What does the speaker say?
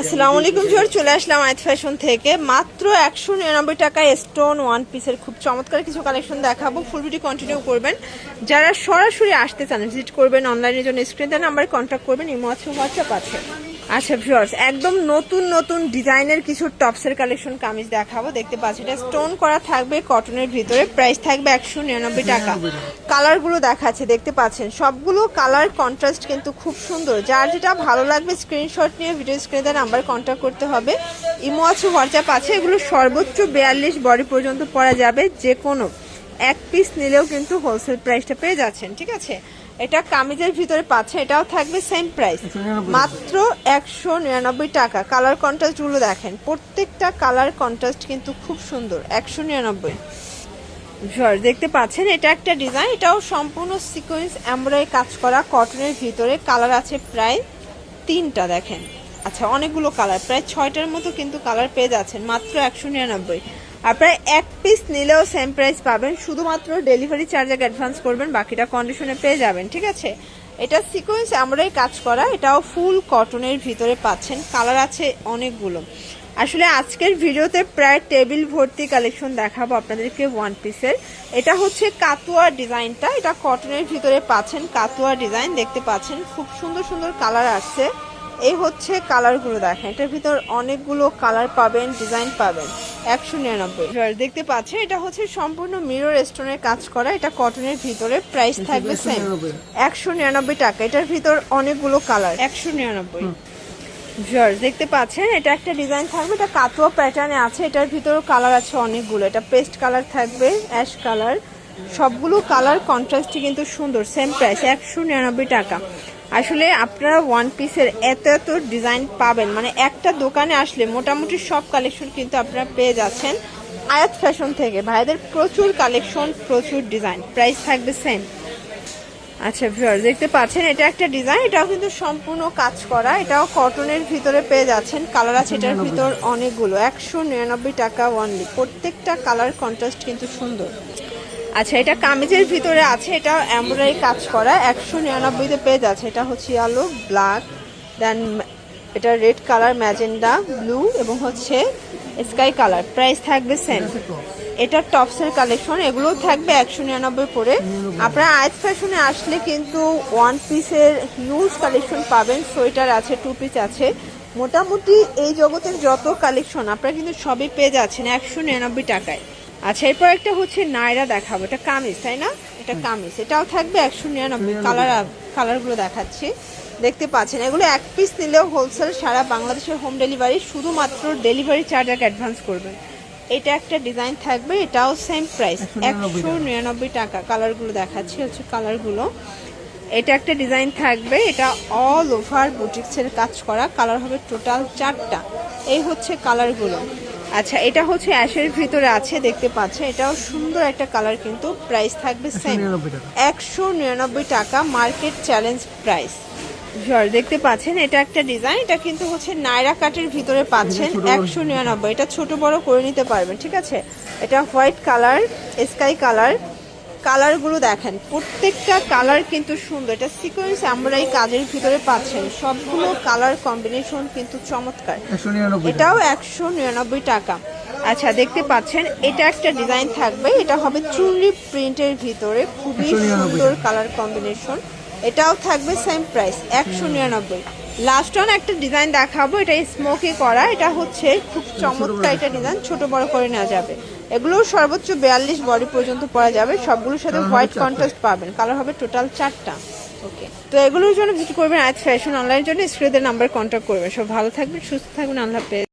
আসসালামু আলাইকুম জোর চলে আসলাম ফ্যাশন থেকে। মাত্র একশো নিরানব্বই টাকায় স্টোন ওয়ান পিসের খুব চমৎকার কিছু কালেকশন দেখাবো। ফুল ভিডিও কন্টিনিউ করবেন। যারা সরাসরি আসতে চান ভিজিট করবেন অনলাইনের জন্য স্ক্রিন দেন নাম্বারে কন্ট্যাক্ট করবেন। ইমো আছে হোয়াটসঅ্যাপ আছে। আচ্ছা ভিউয়ার্স একদম নতুন নতুন ডিজাইনের কিছু টপসের কালেকশন কামিজ দেখাবো। দেখতে পাচ্ছি এটা স্টোন করা থাকবে কটনের ভিতরে। প্রাইস থাকবে একশো নিরানব্বই টাকা। কালারগুলো দেখাচ্ছে দেখতে পাচ্ছেন সবগুলো কালার কন্ট্রাস্ট কিন্তু খুব সুন্দর। যার যেটা ভালো লাগবে স্ক্রিনশট নিয়ে ভিডিও স্ক্রিনে নাম্বার কন্ট্যাক্ট করতে হবে। ইমো আছে হোয়াটসঅ্যাপ আছে এগুলো সর্বোচ্চ বিয়াল্লিশ বডি পর্যন্ত পরা যাবে। যে কোনো এক পিস নিলেও কিন্তু হোলসেল প্রাইসটা পেয়ে যাচ্ছেন ঠিক আছে? এটা কামিজের ভিতরে পাচ্ছে এটাও থাকবে সেম প্রাইস মাত্র একশো নিরানব্বই টাকা। কালার কন্ট্রাস্টগুলো দেখেন প্রত্যেকটা কালার কন্ট্রাস্ট কিন্তু খুব সুন্দর একশো নিরানব্বই। দেখতে পাচ্ছেন এটা একটা ডিজাইন এটাও সম্পূর্ণ সিকোয়েন্স এমব্রয়ডারি কাজ করা কটনের ভিতরে কালার আছে প্রায় তিনটা দেখেন। আচ্ছা অনেকগুলো কালার প্রায় ছয়টার মতো কিন্তু কালার পেয়ে যাচ্ছেন মাত্র একশো নিরানব্বই। আপনারা এক পিস নিলেও সেম প্রাইস পাবেন। শুধুমাত্র ডেলিভারি চার্জ আগে অ্যাডভান্স করবেন, বাকিটা কন্ডিশনে পেয়ে যাবেন, ঠিক আছে? এটা সিকোয়েন্স আমরাই কাজ করা, এটাও ফুল কটনের ভিতরে পাচ্ছেন কালার আছে অনেকগুলো। আসলে আজকের ভিডিওতে প্রায় টেবিল ভর্তি কালেকশন দেখাবো আপনাদেরকে ওয়ান পিসের এটা হচ্ছে কাতুয়া ডিজাইনটা, এটা কটনের ভিতরে পাচ্ছেন, কাতুয়া ডিজাইন, দেখতে পাচ্ছেন, খুব সুন্দর সুন্দর কালার আসছে। এই হচ্ছে কালারগুলো দেখেন, এটার ভিতর অনেকগুলো কালার পাবেন ডিজাইন পাবেন। একশো নিরানব্বই। দেখতে পাচ্ছেন এটা হচ্ছে সম্পূর্ণ মিরর স্টোনের কাজ করা। এটা কটনের ভিতরে প্রাইস থাকবে সেম একশো নিরানব্বই। টাকা। এটার ভিতর অনেকগুলো কালার একশো নিরানব্বই। ভিউয়ার্স দেখতে পাচ্ছেন এটা একটা ডিজাইন থাকবে। এটা কাতুয়া প্যাটার্নে আছে। এটার ভিতরেও কালার আছে অনেকগুলো। এটা পেস্ট কালার থাকবে অ্যাশ কালার সবগুলো কালার কন্ট্রাস্টই কিন্তু সুন্দর সেম প্রাইস একশো নিরানব্বই টাকা। আসলে আপনারা ওয়ান পিসের এত এত ডিজাইন পাবেন। মানে একটা দোকানে আসলে মোটামুটি সব কালেকশন কিন্তু আপনারা পেয়ে যাচ্ছেন আয়াত ফ্যাশন থেকে। ভাইদের প্রচুর কালেকশন প্রচুর ডিজাইন প্রাইস থাকবে সেম আচ্ছা ভিউয়ার দেখতে পাচ্ছেন এটা একটা ডিজাইন এটাও কিন্তু সম্পূর্ণ কাজ করা। এটাও কটনের ভিতরে পেয়ে যাচ্ছেন। কালার আছে এটার ভিতর অনেকগুলো। একশো নিরানব্বই টাকা ওয়ানলি প্রত্যেকটা কালার কন্ট্রাস্ট কিন্তু সুন্দর। আচ্ছা এটা কামিজের ভিতরে আছে, এটা এমব্রয়ডারি কাজ করা, একশো নিরানব্বইতে পেজ আছে এটা হচ্ছে আলো ব্ল্যাক দেন এটা রেড কালার ম্যাজেন্ডা ব্লু এবং হচ্ছে স্কাই কালার প্রাইস থাকবে সেম এটা টপসের কালেকশন এগুলোও থাকবে একশো নিরানব্বই করে। আপনারা আইস ফ্যাশনে আসলে কিন্তু ওয়ান পিসের হিউজ কালেকশন পাবেন, সোয়েটার আছে টু পিস আছে। মোটামুটি এই জগতের যত কালেকশন আপনারা কিন্তু সবই পেয়ে যাচ্ছেন একশো নিরানব্বই টাকায়। আচ্ছা এরপর একটা হচ্ছে নায়রা দেখাবো। এটা কামিজ তাই না? এটা কামিজ। এটাও থাকবে একশো নিরানব্বই। কালার কালারগুলো দেখাচ্ছি। দেখতে পাচ্ছেন এগুলো এক পিস নিলেও হোলসেল সারা বাংলাদেশের হোম ডেলিভারি শুধুমাত্র ডেলিভারি চার্জ আগে অ্যাডভান্স করবেন এটা একটা ডিজাইন থাকবে এটাও সেম প্রাইস একশো নিরানব্বই টাকা। কালারগুলো দেখাচ্ছি হচ্ছে কালারগুলো। এটা একটা ডিজাইন থাকবে এটা অল ওভার বুটিক্সের কাজ করা। কালার হবে টোটাল চারটা। এই হচ্ছে কালারগুলো। আচ্ছা এটা হচ্ছে অ্যাশের ভিতরে আছে দেখতে পাচ্ছে এটাও সুন্দর একটা কালার কিন্তু প্রাইস থাকবে সেম একশো নিরানব্বই টাকা। Market challenge price. জল দেখতে পাচ্ছেন এটা একটা ডিজাইন এটা কিন্তু হচ্ছে নায়রা কাটের ভিতরে পাচ্ছেন একশো নিরানব্বই এটা ছোট বড় করে নিতে পারবেন ঠিক আছে? এটা হোয়াইট কালার স্কাই কালার কালারগুলো দেখেন। প্রত্যেকটা কালার কিন্তু সুন্দর। এটা সিকোয়েন্স আমরা এই কাজের ভিতরে পাচ্ছেন। সবগুলো কালার কম্বিনেশন কিন্তু চমৎকার। এটাও একশো নিরানব্বই টাকা। আচ্ছা দেখতে পাচ্ছেন এটা একটা ডিজাইন থাকবে। এটা হবে চুনরি প্রিন্টের ভিতরে। খুবই সুন্দর কালার কম্বিনেশন এটাও থাকবে সেম প্রাইস একশো নিরানব্বই। লাস্ট অন একটা ডিজাইন দেখাবো। এটা স্মোকি করা। এটা হচ্ছে খুব চমৎকার একটা ডিজাইন ছোট বড় করে নেওয়া যাবে। এগুলো সর্বোচ্চ বিয়াল্লিশ বডি পর্যন্ত পরা যাবে। সবগুলোর সাথে হোয়াইট। কন্ট্রাস্ট পাবেন। কালার হবে টোটাল চারটা। ওকে তো এগুলোর জন্য ভিজিট করবেন। আজ ফ্যাশন অনলাইনের জন্য স্ক্রিনের নাম্বার কন্ট্যাক্ট করবেন। সব ভালো থাকবেন সুস্থ থাকবেন। আল্লাহ হাফেজ।